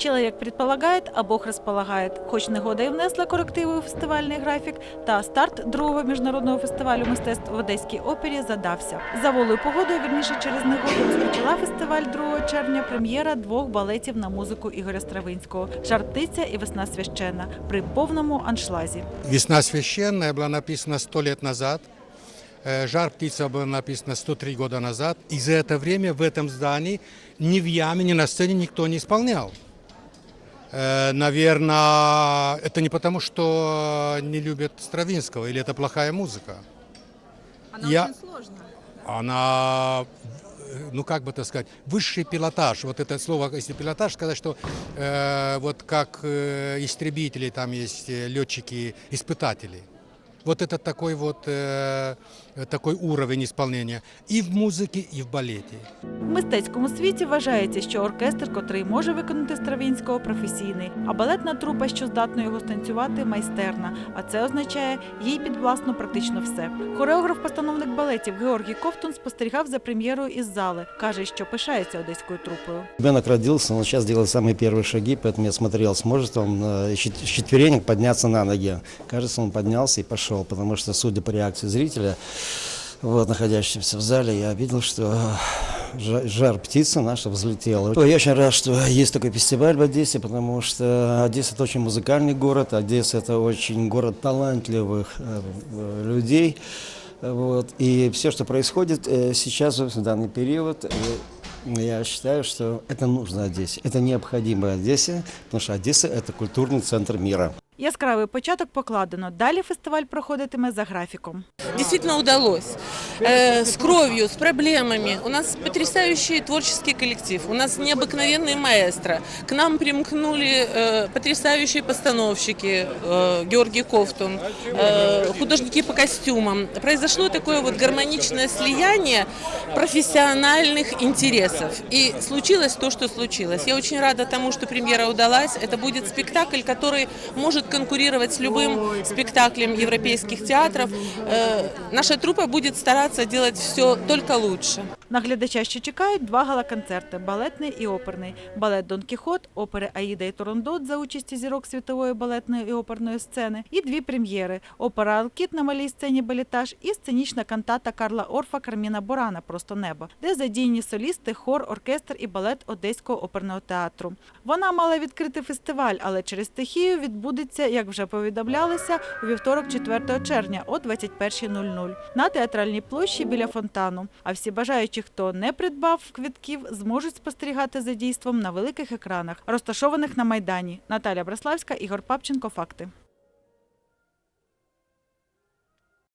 Человек предполагает, а Бог располагает. Хоч негода і внесла корективи у фестивальний графік, та старт другого міжнародного фестивалю мистецтв в Одеській опері задався. За волею погодою, вірніше через негоду, розпочала фестиваль 2 червня прем'єра двох балетів на музику Ігоря Стравинського «Жар птиця» і Весна священна при повному аншлагі. «Весна священная» была написана сто лет назад. Э, «Жар птица» была написана 103 года назад. И за это время в этом здании ни в яме, ни на сцене никто не исполнял. Э, Наверное, это не потому, что не любят Стравинского или это плохая музыка. Она Я- очень сложная. Она, э, ну как бы так сказать, высший пилотаж. Вот это слово, если пилотаж, сказать, что э, вот как э, истребители, там есть э, летчики-испытатели. Вот это такой вот э, такой уровень исполнения и в музыке, и в балете. В мистецькому світі вважається, що оркестр, котрий може виконати Стравінського, професійний, а балетна трупа, що здатна його станцювати, майстерна. А це означає, їй підвласно практично все. Хореограф-постановник балетів Георгій Ковтун спостерігав за прем'єрою із зали. каже, що пишається одеською трупою. Ребенок родился, он сейчас делает самые первые шаги, поэтому я смотрел, сможет он э, с чет- с четверенек подняться на ноги. Кажется, он поднялся и Пошел, потому что, судя по реакции зрителя, вот, находящегося в зале, я видел, что э, жа- жар птица наша взлетела. Я очень рад, что есть такой фестиваль в Одессе, потому что Одесса это очень музыкальный город, Одесса это очень город талантливых э, э, людей. Вот. И все, что происходит сейчас, в данный период, я считаю, что это нужно Одессе. Это необходимо Одессе, потому что Одесса – это культурный центр мира. Яскравий початок покладено. Далі фестиваль проходитиме за графіком. действительно удалось. Э, с кровью, с проблемами. У нас потрясающий творческий коллектив. У нас необыкновенные маэстро. К нам примкнули э, потрясающие постановщики э, Георгий Ковтун, э, художники по костюмам. Произошло такое вот гармоничное слияние профессиональных интересов. И случилось то, что случилось. Я очень рада тому, что премьера удалась. Это будет спектакль, который может конкурировать с любым спектаклем европейских театров. Э, Наша труппа будет стараться делать все только лучше. На глядача ще чекають два галаконцерти – балетний і оперний. Балет «Дон Кіхот», опери «Аїда і Турандот» за участі зірок світової балетної і оперної сцени і дві прем'єри – опера «Алкіт» на малій сцені «Балітаж» і сценічна кантата Карла Орфа «Карміна Борана. Просто небо», де задіяні солісти, хор, оркестр і балет Одеського оперного театру. Вона мала відкрити фестиваль, але через стихію відбудеться, як вже повідомлялося, у вівторок 4 червня о 21.00 на театральній площі біля фонтану. А всі бажаючі, хто не придбав квитків, зможуть спостерігати за дійством на великих екранах, розташованих на майдані. Наталя Браславська, Ігор Папченко. Факти.